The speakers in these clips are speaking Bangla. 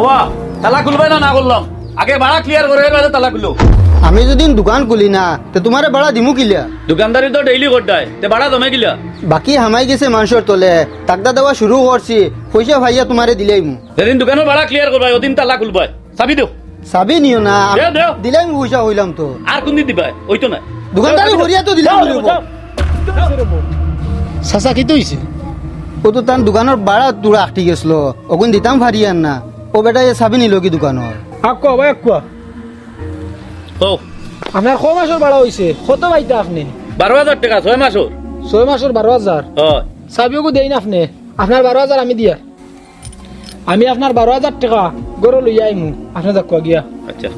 হবা তালা খুলবে না না করলাম আগে ভাড়া ক্লিয়ার করে এর তালা খুলো। আমি যদি দোকান খুলি না তো তোমারে ভাড়া দিমু কিলা? দোকানদারি তো ডেইলি করতায় তে ভাড়া জমে গিলা বাকি হামাই গেছে মানুষের তলে তাকদা দেওয়া শুরু করছি পয়সা ভাইয়া তোমারে দিলাই মু যেদিন দোকানের ভাড়া ক্লিয়ার করবাই ওদিন তালা খুলবাই। চাবি দেও চাবি নিও না দেও, দেও। দিলাই মু পয়সা হইলাম তো। আর কোন দিন দিবাই ওই তো না দোকানদারি ভরিয়া তো দিলাম যাও, যাও। চাচা কি তো ও তো তার দোকানের ভাড়া তোরা আটটি গেছিল ওগুন দিতাম ফারিয়ান না। ও বেটা এ চাবি নিল কি দোকানের আকুয়া ভাই আকুয়া ও আপনার ক মাসের ভাড়া হইছে কত পাইতা আপনি? বারো হাজার টাকা ছয় মাসও ছয় মাসের বারো হাজার হয়। চাবিও দেই না আপনি। আপনার বারো হাজার আমি দিয়া। আমি আপনার বারো হাজার টাকা গরু লইয়া আইমু আপনার যাকুয়া গিয়া। আচ্ছা।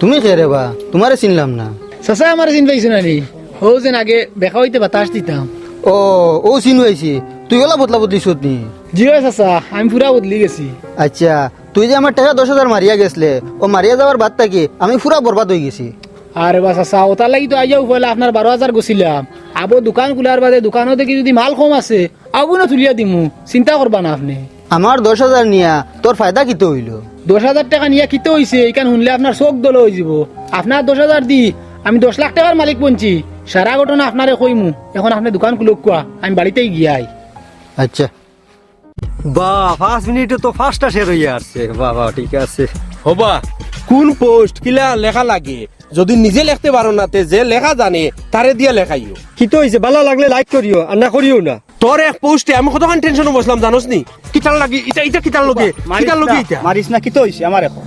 তুমি কে রে বা? তোমারে চিনলাম না। চাচা আমার চিন পাইছে না নি? ও যেন আগে দেখা হইতে বাতাস দিতাম। ও ও চিন হয়েছি তুই ওলা বদলা বদলি নি? জি চাচা আমি পুরা বদলি গেছি। আচ্ছা তুই যে আমার টাকা দশ হাজার মারিয়া গেছলে ও মারিয়া যাওয়ার বাদ থাকি আমি পুরা বরবাদ হয়ে গেছি। আরে বা চাচা ওটার লাগি তো আইয়া উপাইলে আপনার বারো হাজার গছিলাম। আবো দোকান খোলার বাদে দোকানত দেখি যদি মাল কম আছে আবো না তুলিয়া দিমু চিন্তা করবা না আপনি। আমার দশ হাজার নিয়া তোর ফায়দা কিতো হইল? দশ হাজার টাকা নিয়ে কিতে হইছে এইখান শুনলে আপনার চোখ দল হয়ে যাব। আপনার দশ হাজার দি আমি দশ লাখ টাকার মালিক বনছি সারা ঘটনা আপনারে কইমু এখন আপনি দোকান খুলক কোয়া আমি বাড়িতেই গিয়াই। আচ্ছা। পাঁচ মিনিটে তো ফার্স্টটা শেষ হয়ে আসছে। বাবা ঠিক আছে। হবা কোন পোস্ট কিলা লেখা লাগে? যদি নিজে লিখতে পারো না তে যে লেখা জানে তারে দিয়া লেখাইও। কি তো হয়েছে ভালো লাগলে লাইক করিও আর না করিও না। তোর এক পোস্টে আমি কতক্ষণ টেনশনে বসলাম জানোস নি? কিতার লাগে ইটা ইটা কিতার লগে কিতার লগে ইটা। মারিস না কিতো হইছে আমার এখন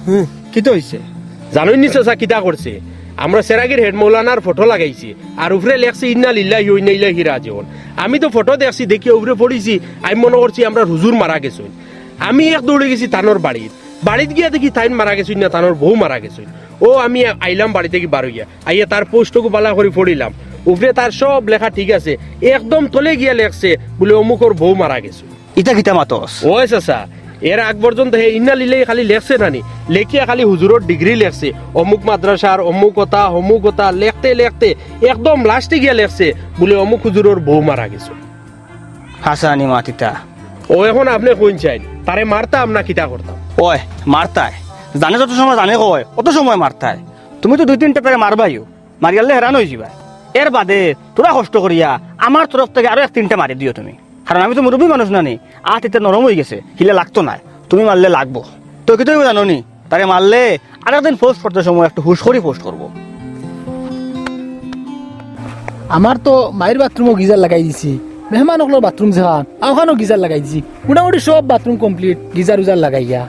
কিতো হইছে? জানোই নি চাচা কিতা করছে আমরা সেরাগির হেড মৌলানার ফটো লাগাইছি। আর উপরে লেখছে ইন্না লিল্লা ইন্না ইল্লা হিরা জীবন আমি তো ফটো দেখছি দেখি উপরে পড়িছি আমি মনে করছি আমরা হুজুর মারা গেছি আমি এক দৌড়ে গেছি তানোর বাড়ির বাড়িত গিয়া দেখি তাইন মারা গেছি না তানোর বউ মারা গেছি ও আমি আইলাম বাড়ি থেকে বার হইয়া। আইয়া তার পোস্টকে বালা করে পড়িলাম। উপরে তার সব লেখা ঠিক আছে। একদম তলে গিয়া লেখছে বলে অমুকর বউ মারা গেছে ইটা কিতা মাতস? ওই চাচা এর আগ পর্যন্ত হে ইন্না লিলে খালি লেখছে নানি। লেখিয়া খালি হুজুরর ডিগ্রি লেখছে। অমুক মাদ্রাসার অমুক কথা অমুক কথা লেখতে লেখতে একদম লাস্টে গিয়া লেখছে বলে অমুক হুজুরর বউ মারা গেছে। হাসানি মাতিতা। ও এখন আপনি কোন চাই তারে মারতাম না কিতা করতাম ওই মারতায় জানে যত সময় জানে কয় অত সময় মারতায় তুমি তো দুই তিনটা তারে মারবাইও মারিয়ালে হেরান হয়ে যাবা। এর বাদে তোরা কষ্ট করিয়া আমার তরফ থেকে আরও এক তিনটা মারি দিও তুমি। কারণ আমি তো মুরব্বী মানুষ নানি। আট এতে নরম হয়ে গেছে। হিলে লাগতো না তুমি মারলে লাগবো। তো কি তুমি জানো নি তারে মারলে আর একদিন পোস্ট করতে সময় একটু হুশ করে পোস্ট করব আমার তো মায়ের বাথরুমও গিজার লাগাই দিছি। মেহমান হকলোর বাথরুম যেখান ওখানেও গিজার লাগাই দিছি। মোটামুটি সব বাথরুম কমপ্লিট গিজার উজার লাগাইয়া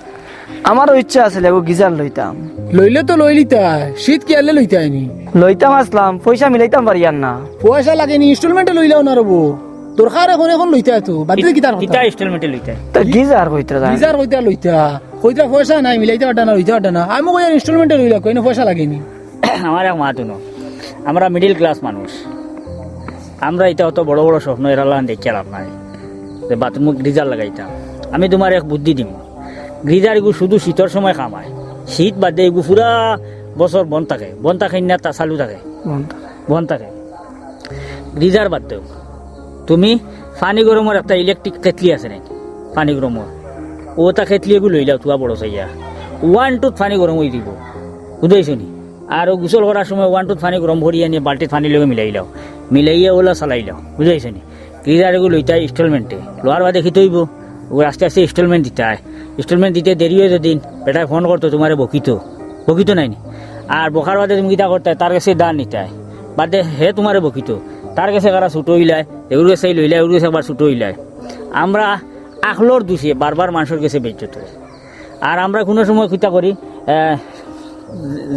আমারও ইচ্ছা আছে লেগো গিজার লইতাম লইলে তো লই লিতাই শীত কি আনলে লইতে আইনি লইতাম আসলাম পয়সা মিলাইতাম পারি আর না? পয়সা লাগেনি ইনস্টলমেন্টে লইলেও না রবো দরকার এখন এখন লইতে তো বাদ কি তার কথা ইনস্টলমেন্টে লইতে তা গিজার কইতে নিজের কইতা লইতা কইতা পয়সা নাই মিলাইতে পারটা না লইতে পারটা না আমি কই ইনস্টলমেন্টে লইলা কইনো পয়সা লাগেনি আমার এক মা তুনো আমরা মিডিল ক্লাস মানুষ। আমরা এটা অত বড় বড় স্বপ্ন এরালাম দেখে লাভ নাই? যে বাথরুম গ্রিজার লাগাইতাম আমি তোমার এক বুদ্ধি দিম। গ্রিজার এগু শুধু শীতের সময় খামায় শীত বাদে এগু পুরা বছর বন থাকে। বন থাকে না তা চালু থাকে? বন থাকে। গ্রিজার বাদ দেও তুমি পানি গরমের একটা ইলেকট্রিক কেটলি আছে নাকি পানি গরমের ও তা কেটলি এগু লই লাও তুয়া বড় চাইয়া। ওয়ান টুত পানি গরম হয়ে দিব। বুঝাইছো নি? আর গোসল করার সময় ওয়ান টুত পানি গরম ভরিয়া নিয়ে বাল্টিত পানি লগে মিলাই লাও। মিলাইয়া ওলা চালাই লাও। বুঝাইছো নি? গ্রিজার এগুলো লইতাই ইনস্টলমেন্টে লোয়ার বাদে খিতে হইব ও আস্তে আস্তে ইনস্টলমেন্ট দিতাই। ইনস্টলমেন্ট দিতে দেরি হয়ে যেদিন বেটায় ফোন করতো তোমারে বকিত। বকিত নাই আর বকার বাদে তুমি কিতা করতে তার কাছে দান নিতাই। বাদে হে তোমারে বকিত। তার কাছে কারা ছুটো হইলায় এগুলো কাছে লইলায় এগুলো কাছে আবার ছুটো হইলায় আমরা আখলোর দুষে বারবার মানুষের কাছে বেচত আর আমরা কোনো সময় কিতা করি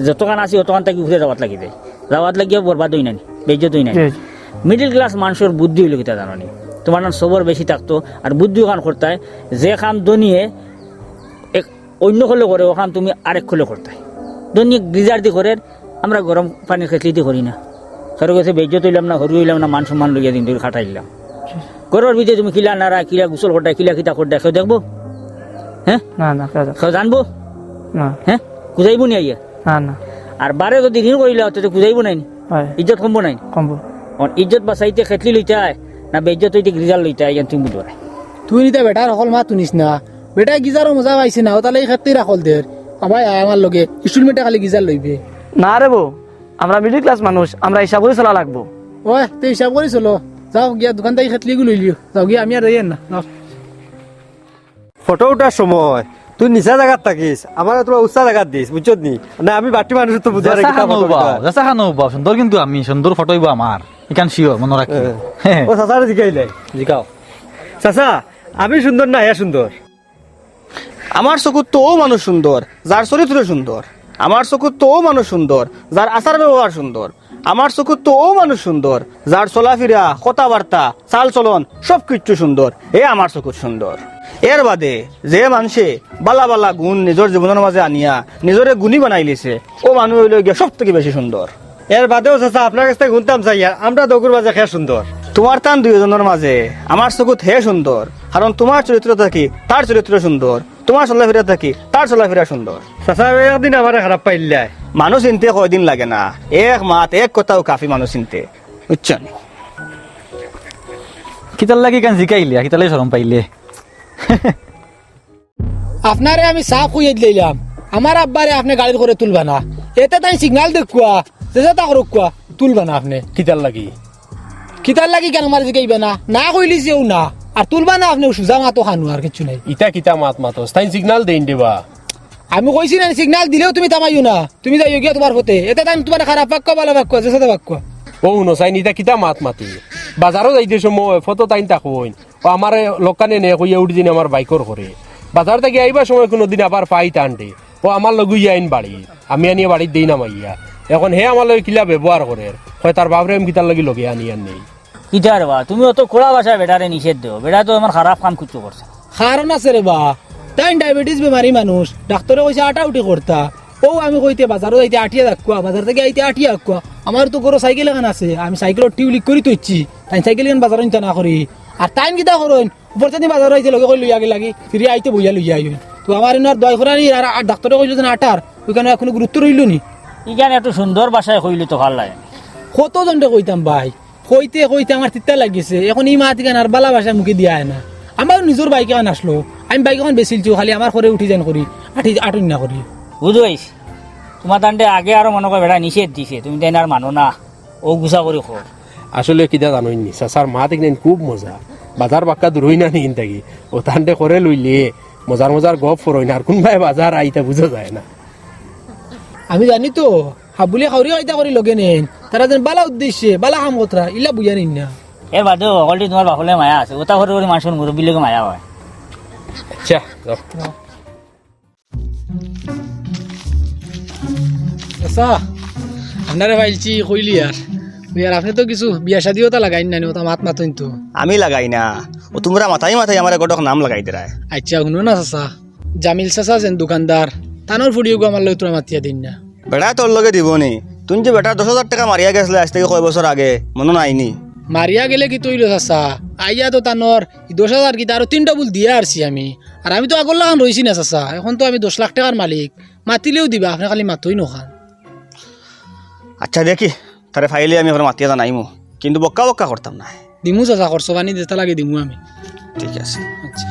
যতক্ষণ আছি অতক্ষণ তাকে ঘুরে যাওয়াত লাগি যায়। যাওয়াত লাগিয়া বরবাদ হই নাই বেজ্জত হই নাই। মিডিল ক্লাস মানুষের বুদ্ধি হইল কিতা জানি তোমার নাম সবর বেশি থাকতো আর বুদ্ধি ওখান করতায় যে খান দনিয়ে এক অন্য খোলে করে ওখান তুমি আরেক খোলে করতায়। দনিয়ে গ্রিজার দি করে আমরা গরম পানির দি করি না। কারও কাছে বেজ্জত হইলাম না হরু হইলাম না মান সম্মান লইয়া দিন ধরে খাটাইলাম। ঘরের ভিতরে তুমি কিলা নাড়া কিলা গুসল করতায় কিলা কিতা করতায় কেউ দেখব? হ্যাঁ? না না কেউ জানব না। হ্যাঁ? কুজাইব নি আইয়া? না না। আর বারে যদি ঋণ করিলে হতো কুজাইব নাই ইজ্জত কমবো নাই কমবো। আর ইজ্জত বাঁচাইতে খেতলি লইতে আয় না বেজ্জত হইতে গ্রিজাল লইতে আয় তুমি বুঝব তুই নিতে বেটার সকল মা তুনিস না? বেটা গিজারও মজা পাইছে না? তাহলে এই ক্ষেত্রেই রাখল দের আমার আমার লগে ইনস্টলমেন্টে খালি গিজার লইবে। না রে বউ আমরা মিডিল ক্লাস মানুষ আমরা হিসাব করে চলা লাগবো। ওই তুই হিসাব করে চলো। যাও গিয়া দোকান থেকে খেতলি গুলো লিও। যাও গিয়া আমি আর রইয়েন না। ফটো উঠার সময় তুই নিচা জায়গাত থাকিস আমার তোরা উচ্চা জায়গাত দিস বুঝছত নি? না আমি বাটি মানুষ তো বুঝা জেসা খানো বাও জেসা খানো বাও সুন্দর কিন্তু আমি সুন্দর ফটো হইব আমার ইকান শিওর মনে রাখি ও চাচারে জিকাইলে জিকাও। চাচা আমি সুন্দর না হ্যাঁ সুন্দর আমার চকুত তো ও মানুষ সুন্দর যার চরিত্র সুন্দর আমার চকুত তো মানুষ সুন্দর যার আচার ব্যবহার সুন্দর আমার চকুত তো মানুষ সুন্দর যার চলাফেরা কথাবার্তা চাল চলন সব কিছু সুন্দর এ আমার চকুত সুন্দর এর বাদে যে মানুষে বালা বালা গুণ নিজের জীবনের মাঝে আনিয়া নিজরে গুণী বানাই লিছে ও মানুষ হইল গিয়া সব থেকে বেশি সুন্দর এর বাদেও চাচা আপনার কাছ থেকে শুনতাম চাই আমরা দগুর বাজে খেয়ে সুন্দর তোমার টান দুইজনের মাঝে আমার চকুত হে সুন্দর কারণ তোমার চরিত্র থাকি তার চরিত্র সুন্দর তোমার চলাফেরা থাকি তার চলাফেরা সুন্দর চাচা একদিন আমার খারাপ পাইলে। মানুষ চিনতে কয়দিন লাগে না। এক মাত এক কথাও কাফি মানুষ চিনতে। বুঝছেন কিতার লাগি ইকান জিকাইলে কিতালে শরম পাইলে। আপনারে আমি সাফ হইয়ে দিলাম। আমার আব্বারে আপনি গাড়ির করে তুলবা না। এতে তাই সিগনাল দেখুয়া যেটা তা রকুয়া তুলবা না আপনি। কিতার লাগি। কিতার লাগি কেন আমার জিগাইবে না না কইলি যেও না আর তুলবা না আপনি সুজা মাতো খানু আর কিছু নাই। ইটা কিতা মাত মাতো তাই সিগনাল দেইন দিবা। আমি কইছি না সিগনাল দিলেও তুমি তামাইও না। তুমি যাইও গিয়া তোমার হতে এতে তাই তোমার খারাপ বাক্য ভালো বাক্য যেটা বাক্য ও নসাইন ইটা কিতা মাত মাতি বাজারও যাইতে সময় ফটো তাইন তাকইন ও আমার লোকানে নে কইয়া উঠি দিন আমার বাইকর করে বাজার থেকে আইবার সময় কোনো দিন আবার পাই টানতে ও আমার লগু আইন বাড়ি আমি আনিয়ে বাড়ির দেই না মাইয়া এখন হে আমার লগে কিলা ব্যবহার করে হয় তার বাবরে আমি কিতার লাগি লগে আনি আর নেই? কিটার বা তুমি অত খোলা ভাষায় বেটারে নিষেধ দিও। বেটা তো আমার খারাপ কাম কিছু করছে। কারণ আছে রে বা তাই ডায়াবেটিস বেমারি মানুষ ডাক্তারে কইছে আটা উঠি করতা ও আমি কইতে বাজারও যাইতে আটিয়া রাখুয়া বাজার থেকে আইতে আটিয়া রাখুয়া আমার তো গরো সাইকেল এখন আছে আমি সাইকেলের টিউলিক করি তো ইচ্ছি তাই সাইকেল এখন বাজার নিতে না করি আর টাইম কিতা করুন উপরতে বাজার আইতে লগে কই লইয়া গে লাগি ফিরে আইতে বইয়া লইয়া আইন তো আমার এনার দয় করানি আর আর ডাক্তারে কইলো যে আটার ওইখানে এখনও গুরুত্ব রইল নি। ইখানে একটু সুন্দর ভাষায় কইলে তো ভালো লাগে কত জনটা কইতাম ভাই? কইতে কইতে আমার তিতা লাগিছে। এখন এই মাতি আর বালা ভাষা মুখে দিয়া না। আমার নিজের বাইক এখন আসলো। আমি বাইক এখন বেচিলছো খালি আমার ঘরে উঠি যান করি আঠি আটুন না করি বুঝাইছ তোমার তান্ডে আগে আরও মনে করে বেটা নিষেধ দিছে। তুমি তাই আর মানো না। ও গুছা করে খোর আসলে কিতা জানোই নি? চাচার মা দেখলেন খুব মজা। বাজার বাক্কা দূরই না নিন থাকি ও তান্ডে করে লইলে। মজার মজার গপ ফরই না। আর কোনবাই বাজার আইতা বুঝা যায় না। আমি জানি তো। হাবুলি খাউরি আইতা করি লগে নেন তারা যেন বালা উদ্দেশ্যে বালা কাম কতরা ইলা বুঝা নিন না। এ বাদেও অকলটি তোমার বাপলে মায়া আছে। ওটা করে করে মানুষের মুরব্বী লোকে মায়া হয়। আচ্ছা। আচ্ছা আপনারে ভাইলছি কইলি আর। বিয়ার আপনি তো কিছু বিয়া শাদিও তা লাগাইন না ওটা মাত মাতইন তো। আমি লাগাই না। ও তোমরা মাথায় মাথায় আমার গটক নাম লাগাই দেয় আচ্ছা শুনো না চাচা। জামিল চাচা যেন দোকানদার। তানোর ফুড়িও গো আমার লগে তোরা মাতিয়া দিন না। বেটা তোর লগে দিব নি তুই যে বেটা দশ হাজার টাকা মারিয়া গেছিলে আজ থেকে কয় বছর আগে মনে নাইনি মারিয়া গেলে কি তৈল চাচা আইয়া তো তানোর দশ হাজার কি তারও তিনটা বুল দিয়ে আসছি আমি। আর আমি তো আগর লাগান রইছি না চাচা। এখন তো আমি দশ লাখ টাকার মালিক। মাতিলেও দিবা আপনি খালি মাতই নখান। আচ্ছা দেখি তারে ফাইলে আমি এখন মাতিয়া জানাইমু কিন্তু বক্কা বক্কা করতাম না। দিমু চাচা খরচ পানি যেটা লাগে দিমু আমি। ঠিক আছে। আচ্ছা।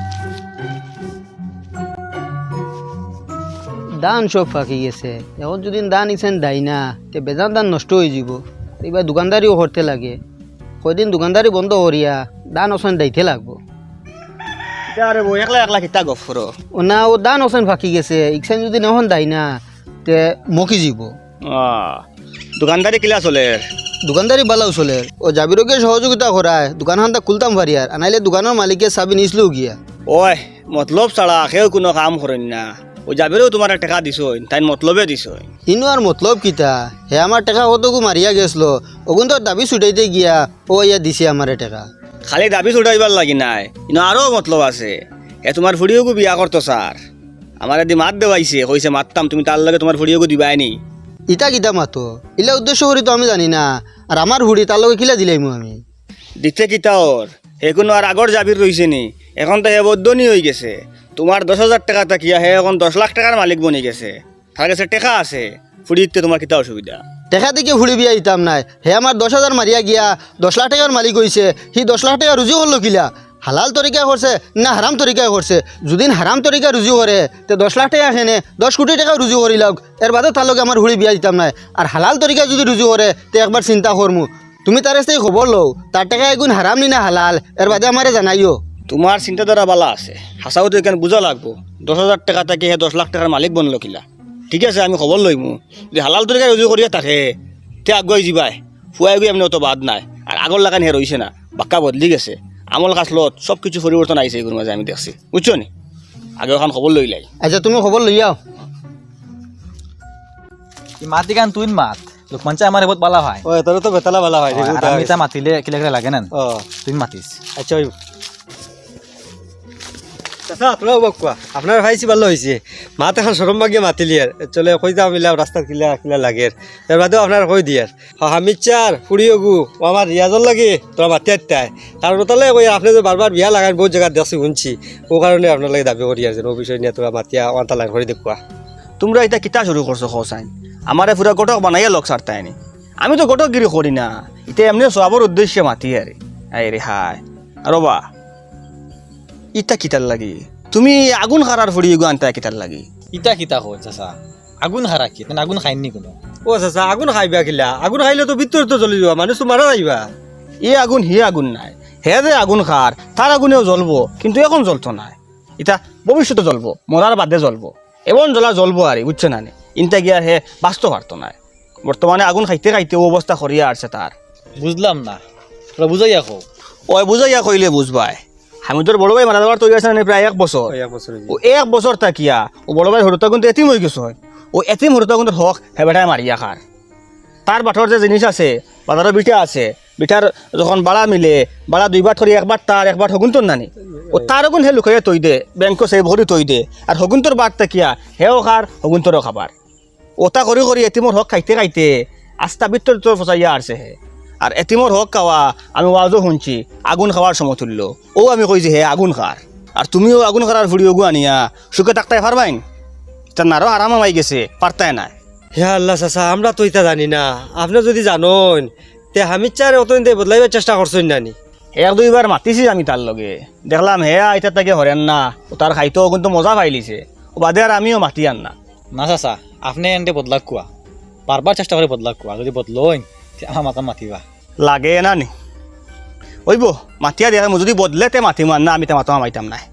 দান সব ফাঁকি গেছে। এখন যদি দান ইছেন দাই না তে বেজান দান নষ্ট হয়ে যাব। এবার দোকানদারিও করতে লাগে। কয়দিন দোকানদারি বন্ধ করিয়া দান ওসেন দাইতে লাগবো। আরে একলা একলা কিতা গপ করো ও না ও দান ওসেন ফাঁকি গেছে। ইকসান যদি নহন দাই না তে মকি যাব। দোকানদারি কিলা চলে? দোকানদারি বালাও চলে। ও জাবিরকে সহযোগিতা করায় দোকান খানটা খুলতাম পারিয়ার আনাইলে দোকানের মালিকে চাবি নিছলেও গিয়া। ওই মতলব ছাড়া কেউ কোনো কাম করেন না। ও যাবেও তোমার টাকা দিছ তাই মতলবে দিছ ইনু আর মতলব কিতা? হে আমার টাকা কতকু মারিয়া গেছিল ওগুন তো দাবি ছুটাইতে গিয়া ও ইয়া দিছে আমারে টাকা। খালি দাবি ছুটাইবার লাগি নাই কিন্তু আরও মতলব আছে। এ তোমার ফুড়িওকো বিয়া করতো স্যার আমার এদি মাত দেওয়াইছে কইছে মাততাম তুমি তার লগে তোমার দিবাই নি। ইটা কিতা মাতো? ইলা উদ্দেশ্য করি তো আমি জানি না আর আমার হুড়ি তার লগে কিলা দিলাইমু আমি? দিতে কিতা ওর হে কোনো আর আগর জাবির রইছে নি। এখন তো হে বদ্ধনি হয়ে গেছে। তোমার দশ হাজার টাকা তাকিয়া হে এখন দশ লাখ টাকার মালিক বনি গেছে। তার কাছে টেকা আছে ফুড়ি দিতে তোমার কিতা অসুবিধা? দেখা দেখে হুড়ি বিয়া দিতাম নাই। হে আমার দশ হাজার মারিয়া গিয়া দশ লাখ টাকার মালিক হইছে, সি দশ লাখ টাকা রুজি করল কিলা? হালাল তরিকা করছে না হারাম তরিকায় করছে যদি হারাম তরিকা রুজু করে তে দশ লাখ টাকা খেনে দশ কোটি টাকা রুজু করি লাগ এর বাদে তার লগে আমার হুড়ি বিয়া দিতাম নাই। আর হালাল তরিকা যদি রুজু করে তে একবার চিন্তা করমু তুমি তার কাছ খবর লও তার টাকা এগুন হারাম নি না হালাল এর বাদে আমারে জানাইও। তোমার চিন্তাধারা বালা আছে। হাসাও তো এখানে বুঝা লাগবো। দশ হাজার টাকা থেকে হে দশ লাখ টাকার মালিক বনলো কিলা। ঠিক আছে আমি খবর লইমু যদি হালাল তরিকা রুজু করিয়া থাকে তে আগুৱাই যাবাই ফুৱাই গৈ এমনি অত বাদ নাই। আর আগর লাগান হে রইছে না। বাক্কা বদলি গেছে। আমল কাছলত সব কিছু পরিবর্তন আইছে এগুলোর মাঝে আমি দেখছি। বুঝছ নি? আগে ওখান খবর লই লাই আচ্ছা তুমি খবর লইয়াও মাত দিগান তুই মাত? লোকমান চাই আমার বহুত বালা হয় ও তোর তো বেতালা ভালা হয় আমি তা মাতিলে কিলে কিলে লাগে না ও তুই মাতিস আচ্ছা তোরা আপোনাৰ ভাইছি ভালো হৈছে মাত এখন সরম বাগিয়ে মাতিলি আর চলে কই যাও মিলাম রাস্তার কিলা কিলা লাগে এর বাদেও আপনার কই দিয়ার হামিদ চার ফুড়িও গু ও আমার রিয়াজর লাগে তোরা মাতি আত্মায় কারণ তাহলে কই আপনি যে বারবার বিয়া লাগান বহুত জায়গা দেখছি শুনছি। ও কারণে আপনার লাগে দাবি করি আছে ও বিষয় নিয়ে তোরা মাতিয়া ওয়ান্তা লাইন করে দেখুয়া তোমরা এটা কিতা শুরু করছ হোসাইন আমারে পুরা গোটক বানাইয়া লক সারতায়নি আমি তো গোটকগিরি করি না। এটা এমনি সবার উদ্দেশ্যে মাতি আরে রে হাই। রবা ইটা কিতার লাগি? তুমি আগুন খারার ফুড়ি গো আনতা কিতার লাগি? ইটা কিতা হয় চাচা। আগুন হারা কি? আগুন খাইনি কোনো? ও চাচা আগুন খাইবা কিলা। আগুন খাইলে তো ভিতর তো জ্বলি যাবা মানুষ তো মারা যাইবা। এ আগুন হি আগুন নাই। হে যে আগুন খার তার আগুনেও জ্বলবো কিন্তু এখন জ্বলতো নাই। এটা ভবিষ্যতে জ্বলবো মরার বাদে জ্বলবো। এমন জ্বলা জ্বলবো আর বুঝছে না নে? ইনটা গিয়া হে বাঁচতে পারতো নাই। বর্তমানে আগুন খাইতে খাইতে অবস্থা করিয়া আসছে তার বুঝলাম না। তোরা বুঝাই আখো ওই বুঝাইয়া কইলে বুঝবাই হামিদর বড় ভাই মারা যাওয়ার তৈরি আছে না প্রায় এক বছর ওই এক বছর ও এক বছর তাকিয়া ও বড় ভাই হরতা কিন্তু এতিম হয়ে গেছে ও এতিম হরতা কিন্তু হক হেবেটায় মারিয়া খার তার বাটর যে জিনিস আছে বাজারের বিটা আছে বিটার যখন বাড়া মিলে বাড়া দুইবার ধরি একবার তার একবার হগুন্তর নানি। ও তার গুণ হে লুকাইয়া তৈ দে বেংক সেই ভরি তৈ দে আর হগুন্তর বাট তাকিয়া হেও খার হগুন্তরও খাবার ওটা করি করি এতিমর হক খাইতে খাইতে আস্তা বিত্তর তোর ফসাইয়া আসছে হে। আর এতিমর হক খাওয়া আমি ওয়াজও শুনছি আগুন খাওয়ার সমতুল্য। ও আমি কই যে হে আগুন খার আর তুমিও আগুন খারার ভিডিও গু আনিয়া সুখে তাকতাই পারবাইন তার নারও আরাম আমাই গেছে পারতাই নাই। হে আল্লাহ চাচা আমরা তো এটা জানি না। আপনি যদি জানোন তে হামিদ চার অতদিন তে বদলাইবার চেষ্টা করছেন নানি। এক দুইবার মাতিছি আমি তার লগে। দেখলাম হে আইতার তাকে হরেন না। ও তার খাইতেও কিন্তু মজা পাইলিছে ও বাদে আর আমিও মাতি আন না। না চাচা আপনি এনতে বদলাক কোয়া বারবার চেষ্টা করে বদলাক কোয়া যদি বদলইন তে আমার মাতা মাতিবা। লাগে না নি ওইব মাতিয়া দেখা যদি বদলে তে মাতিম আর না আমি তে মাতো মাইতাম নাই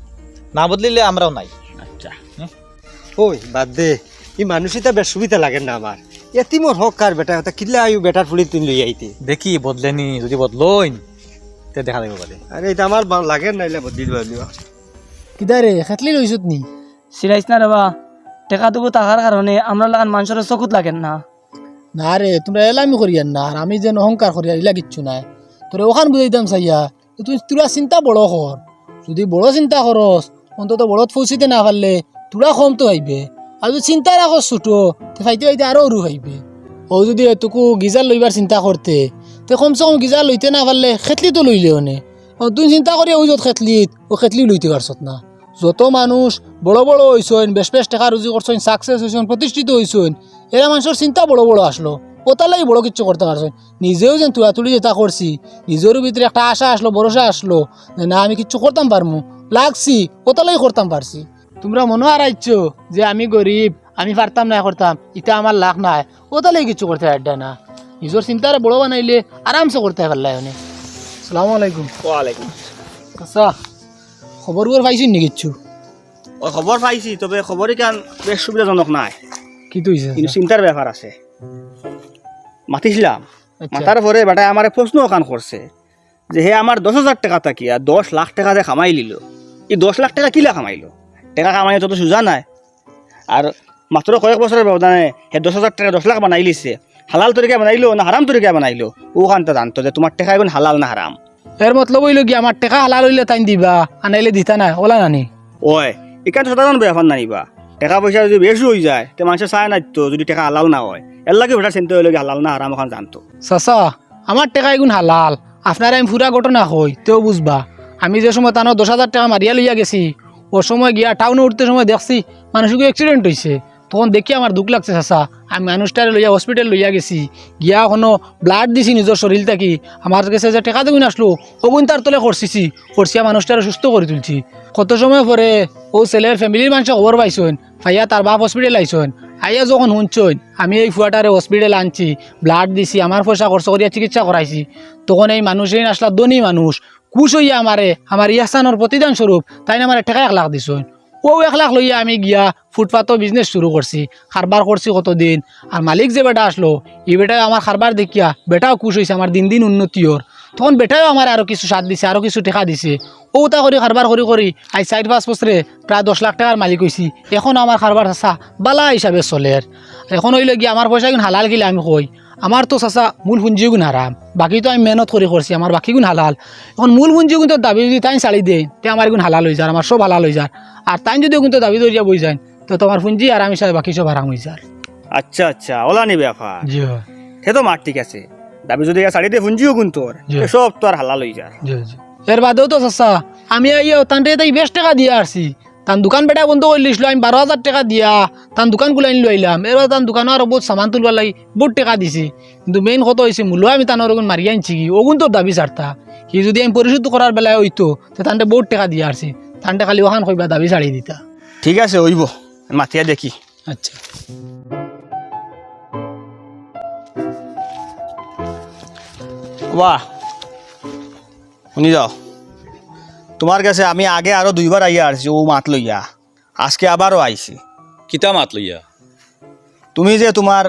না বদলিলে আমরাও নাই। আচ্ছা। ওই বাদ দে ই মানুষ এটা বেশ সুবিধা লাগে না আমার এতিমর হক কার বেটা ওটা কিল্লা আয়ু বেটার ফুলি তুই লই আইতে। দেখি বদলেনি যদি বদলইন তে দেখা যাবে বলে আরে এটা আমার লাগে নাইলে বদলি দিবা কিদারে খেতলি লইছত নি? সিরাইস না রেবা টেকাটুকু থাকার কারণে আমরা লাগান মানুষের চকুত লাগেন না। না রে, তোমরা এলামি করিয়ান না, আর আমি যেন অহংকার করিয়া ইলা কিচ্ছু নাই। তোরে ওখান বুঝাইতাম চাইয়া তুই তোরা চিন্তা বড় কর। যদি বড় চিন্তা করস, অন্তত বড়ত পৌঁছিতে না পারলে তোরা কম তো হইবে। আর যদি চিন্তা রাখস ছোট, তে ফাইতে ফাইতে আরও অরু হইবে। ও যদি এটুকু গিজার লইবার চিন্তা করতে, তে কমসে কম গিজার লইতে না পারলে খেতলি তো লইলে ও তুই চিন্তা করি ওই যত খেতলিত, ও খেতলি লইতে পারছত না। যত মানুষ বড় বড় হইসইন, বেশ বেশ টাকা রুজি করছেন সাকসেস হইসইন প্রতিষ্ঠিত হইসইন এরা মানুষের চিন্তা বড় বড় আসলো। ওটার লাগি বড় কিছু করতে পারছেন নিজেও যেন তুলাতুলি যেটা করছি নিজেরও ভিতরে একটা আশা আসলো ভরসা আসলো না আমি কিচ্ছু করতাম পারমু লাগছি ওটার লাগি করতাম পারছি। তোমরা মনে হারাইছ যে আমি গরিব আমি পারতাম না করতাম এটা আমার লাখ নাই। ওটার লাগি কিছু করতে পারডা না। নিজের চিন্তারে বড় বানাইলে আরামসে করতে পারলাই মানে সালামু আলাইকুম। ওয়ালাইকুম আচ্ছা খবরগুলো পাইছি নি কিচ্ছু খবর পাইছি তবে খবরই কান বেশ সুবিধাজনক নাই। কি তুইছে কিন্তু চিন্তার ব্যাপার আছে। মাতিছিলাম। আচ্ছা। মাতার পরে বেটায় আমার প্রশ্ন কান করছে যে হে আমার দশ হাজার টাকা তাকিয়া দশ লাখ টাকা যে কামাই লিল এই দশ লাখ টাকা কিলা কামাইলো? টাকা কামাই তো সুজা নাই। আর মাত্র কয়েক বছরের ব্যবধানে হে দশ হাজার টাকা দশ লাখ বানাই লিছে। হালাল তরিকা বানাইলো না হারাম তরিকা বানাইলো ও খানটা জানতো যে তোমার টাকা এখন হালাল না হারাম এর মতলব হইল কি আমার টাকা হালাল হইলে তাই দিবা আনাইলে দিতা না ওলা নানি। ওই এখানে সাধারণ ব্যাপার নানিবা। টাকা পয়সা যদি বেশি হয়ে যায়, তো মানুষের চায় না তো যদি টাকা হালাল না হয়। এর লাগে ওটা চিন্তা হইলে হালাল না হারাম এখন জানতো। চাচা আমার টাকা এগুন হালাল। আপনার আমি ফুরা ঘটনা হই তেও বুঝবা আমি যে সময় তানো দশ হাজার টাকা মারিয়া লইয়া গেছি ওর সময় গিয়া টাউনে উঠতে সময় দেখছি মানুষকে অ্যাক্সিডেন্ট হয়েছে তখন দেখি আমার দুঃখ লাগছে, চাচা। আমি মানুষটারে লইয়া হসপিটাল লইয়া গেছি। গিয়া কোনো ব্লাড দিছি নিজের শরীর থাকি। আমার কাছে যে টেকা দেগুন আসলো ওগুন তার তলে করছিছি করছিয়া মানুষটারে সুস্থ করে তুলছি। কত সময় পরে ও ছেলের ফ্যামিলির মানুষ খবর পাইছেন। ভাইয়া তার বাপ হসপিটাল আইসন আইয়া যখন শুনছন, আমি এই ফুয়াটারে হসপিটাল আনছি ব্লাড দিছি আমার পয়সা খরচ করিয়া চিকিৎসা করাইছি তখন এই মানুষের আসলা ধনী মানুষ খুশ হইয়া আমারে আমার ইয়াসানোর প্রতিদান স্বরূপ তাই আমার টেকা এক লাখ দিছন। ও এক লাখ লইয়া আমি গিয়া ফুটপাথও বিজনেস শুরু করছি কারবার করছি কতদিন, আর মালিক যে বেটা আসলো, এই বেটাও আমার কারবার দেখিয়া বেটাও খুশ হয়েছে আমার দিন দিন উন্নতি ওর তখন বেটাও আমার আরও কিছু সাথ দিছে আরও কিছু টেকা দিছে। ও তা করে কারবার করি করি, আজ চার পাঁচ বছরে প্রায় দশ লাখ টাকার মালিক হয়েছি এখন আমার কারবার চাচা বালা হিসাবে চলে আর এখন হইলে গিয়ে, আমার পয়সা কিন্তু হালাল গেলে আমি কই। আমার তো চাচা মূল পুঞ্জিও গুণ হারাম বাকি তো আমি মেহনত করে করছি আমার বাকি গুণ হালাল। এখন মূল পুঞ্জিও কিন্তু দাবি যদি তাই চালি দেয় তে আমার গুণ হালাল হয়ে যায় আমার সব হালাল হয়ে যায় আর তাই যদি কিন্তু দাবি ধরিয়া বই যায় তো তোমার পুঞ্জি আর আমি সাথে বাকি সব হারাম হয়ে যায় আচ্ছা আচ্ছা ওলা নি ব্যাপার জি সে তো মার ঠিক আছে। দাবি যদি শাড়ি দিয়ে পুঞ্জিও গুণ তোর। সব তো আর হালাল হয়ে যায় জি জি। এর বাদেও তো চাচা আমি ইয়ে তানটে তাই বেশ টাকা দিয়ে আসছি তান দোকান বেটা বন্ধ করে লিছিল আমি বারো হাজার টাকা দিয়া। তান দোকান খুলে আনি লইলাম এবার তান দোকানও আরও বহুত সামান তুলবার লাগি বহুত টাকা দিছি। কিন্তু মেইন কত হয়েছে মূল্য আমি তানোর ওগুন মারি আনছি কি? ওগুন তোর দাবি ছাড়তা সি যদি আমি পরিশোধ করার বেলায় হইতো তো তানটে বহুত টাকা দিয়ে আসছি তানটে খালি ওখান কইবা দাবি ছাড়িয়ে দিতা। ঠিক আছে ওইব মাতিয়া দেখি। আচ্ছা। বাহ শুনি যাও। তোমার কাছে আমি আগে আরও দুইবার আইয়া আসছি ও মাত লইয়া। আজকে আবারও আইছি। কিতা মাত লইয়া? তুমি যে তোমার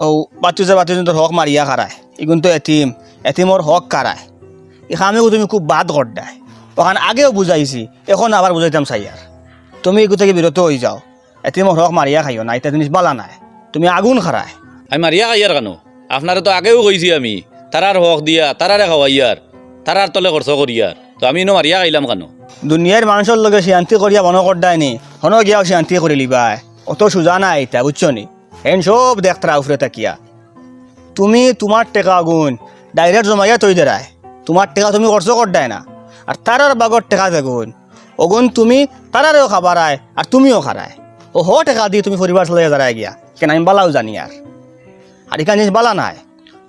ও বাচ্চু বাচ্চু তোর হক মারিয়া খারায় এগুন তো এতিম এতিমর হক কারায় এখানেও তুমি খুব বাদ গড্ডায়। ওখানে আগেও বুঝাইছি এখন আবার বুঝাইতাম চাইয়ার তুমি এগু থেকে বিরত হয়ে যাও। এতিমর হক মারিয়া খাইও না এটা জিনিস বালা নাই। তুমি আগুন খারায়। আমি মারিয়া খাইয়ার কেন? আপনারা তো আগেও কইছি আমি তারার হক দিয়া তারারে খাওয়াইয়ার তারার তলে খরচ করিয়ার। তো আমি নো মারিয়া খাইলাম কেন? দুনিয়ার মানুষের লগে শান্তি করিয়া মনে করদায় নি। হন গিয়াও শান্তি করে লিবাই অত সোজা নাই এটা বুঝছ নি? হেন সব দেখতরা উফরে তাকিয়া। তুমি তোমার টেকা গুণ ডাইরেক্ট জমাইয়া তৈ দেরায় তোমার টেকা তুমি খরচ করদায় না। আর তারার বাগর টেকা দেখুন অগুন তুমি তারারেও খাবারায় আর তুমিও খারায় ও হ টেকা দিয়ে তুমি পরিবার চলে দাঁড়ায় গিয়া। কেন আমি বালাও জানি আর আর এখানে বালা নাই।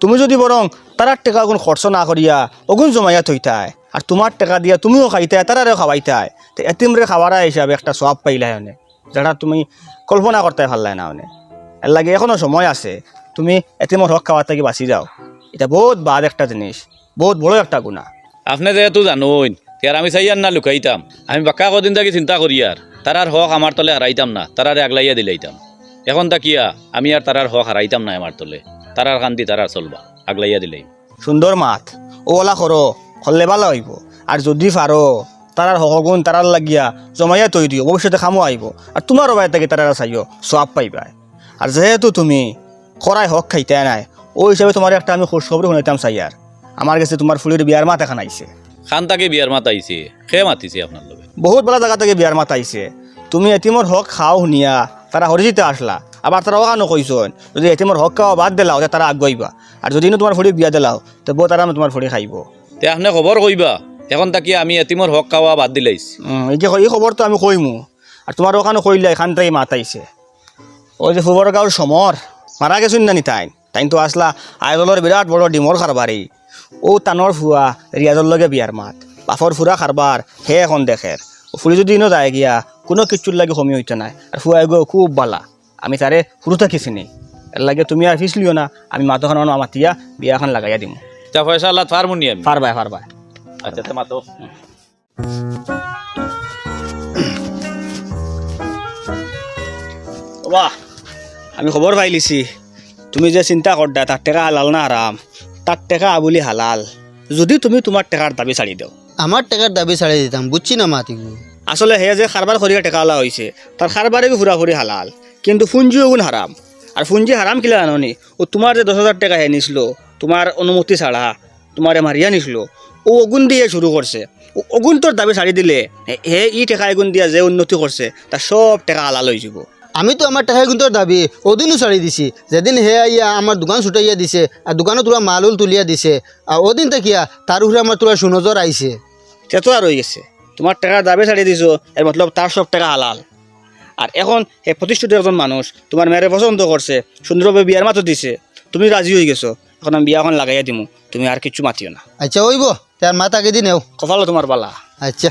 তুমি যদি বরং তারার টেকা গুণ খরচ না করিয়া অগুন জমাইয়া থইতায় আর তোমার টাকা দিয়া তুমিও খাইতে তারারেও খাওয়াইতায় তো এতিমরে খাওয়ারা হিসাবে একটা সব পাইলাই হনে যেটা তুমি কল্পনা করতে পারলাই না হনে এর লাগে এখনও সময় আছে তুমি এতিমর হক খাওয়ার থেকে বাঁচি যাও। এটা বহুত বাদ একটা জিনিস বহুত বড় একটা গুণা। আপনি যেহেতু জানুন ইয়ার আমি চাইয়ার না লুকাইতাম। আমি বাক্কা কদিন থাকি চিন্তা করিয়ার তারার হক আমার তলে হারাইতাম না তারারে আগলাইয়া দিলাইতাম। এখন তা তাকিয়া আমি আর তারার হক হারাইতাম না আমার তলে তারার কান্দি তারার চলবা আগলাইয়া দিলাই সুন্দর মাত ও ওলা করো করলে ভালো হইব। আর যদি পারো তারার হকগুণ তারার লাগিয়া জমাইয়া তৈ দিও ভবিষ্যতে খামো আইব আর তোমারও বাইর থেকে তারা চাইও সব পাইবা আর যেহেতু তুমি করাই হক খাইতে নাই ও হিসাবে তোমার একটা আমি খবর শুনাইতাম চাইয়ার আমার কাছে তোমার ফুলের বিয়ার মাত এখন আইছে খান তাকে বিয়ার মাত আইছে সে মাতিছে আপনার লগে? বহুত বেলা জায়গা থেকে বিয়ার মাত আইছে তুমি এটিমর হক খাও শুনিয়া তারা হরিজিতে আসলা। আবার তারা ওখানো কইসন যদি এটিমর হক খাওয়া বাদ দিলাও তে তারা আগুয়াইবা আর যদি তোমার ফুলি বিয়া দিলাও তো বউ তারা তোমার ফুলি খাইব। তে আপনি খবর কইবা এখন তাকিয়া আমি এতিমর হক খাওয়া বাদ দিলাইছি এই যে এই খবর তো আমি কইমু আর তোমার ওখানে কইলে এখান থেকে মাতাইছে ওই যে ফুবর গাঁওর সমর মারা গেছুন না নি তাইন তাইন। তো আসলা আইদলের বিরাট বড় ডিমর খারবারি ও তানর ফুয়া রিয়াজর লগে বিয়ার মাত। বাফর ফুরা খারবার হে এখন দেখের ফুলি যদি ইনো যায় গিয়া, কোনো কিচ্ছুর লাগে কমি হইতে নাই। আর ফুয়া গো খুব বালা। আমি তারে ফুরু থাকিছি নি। এর লাগে তুমি আর ফিসলিও না। আমি মাতখান মাতিয়া বিয়াখান লাগাইয়া দিমু। তা পয়সা আল্লাহ ফার্মুনি আমি। পারবাই পারবাই আচ্ছা তে মাতো বাহ আমি খবর পাইলিছি তুমি যে চিন্তা করদা তার টেকা হালাল না আরাম তার টেকা আবুলি হালাল। যদি তুমি তোমার টেকার দাবি ছাড়ি দাও। আমার টাকার দাবি ছাড়িয়ে দিতাম বুঝছি না মাতিগু আসলে হে যে খারবার করিয়া টেকা আলা হয়েছে তার খারবারে ফুরাফুরি হালাল। কিন্তু ফুঞ্জি ওগুন হারাম আর ফুঞ্জি হারাম কিলা জানি ও তোমার যে দশ হাজার টাকা হে নিছিল তোমার অনুমতি ছাড়া তোমারে মারিয়া নিছিল ও অগুন দিয়ে শুরু করছে। ও অগুন তোর দাবি ছাড়ি দিলে হে- ই টেকা এগুন দিয়া যে উন্নতি করছে তার সব টেকা আলাল হয়ে যাব। আমি তো আমার টাকা কিন্তু দাবি ওদিনও ছাড়ি দিছি। যেদিন হে আইয়া আমার দোকান ছুটাইয়া দিছে আর দোকানে তোরা মাল উল তুলিয়া দিছে আর ওদিন থাকিয়া তার উপরে আমার তোরা সুনজর আইছে সে তো আর গেছে। তোমার টাকা দাবি ছাড়িয়ে দিছো এর মতলব তার সব টাকা হালাল। আর এখন হে প্রতিষ্ঠিত একজন মানুষ তোমার মেয়েরে পছন্দ করছে সুন্দরভাবে বিয়ার মাতো দিছে। তুমি রাজি হয়ে গেছো। এখন আমি বিয়া এখন লাগাইয়া দিমু। তুমি আর কিছু মাতিও না। আচ্ছা ওইব তার মা তাকে দি নেও। কপালো তোমার বালা। আচ্ছা।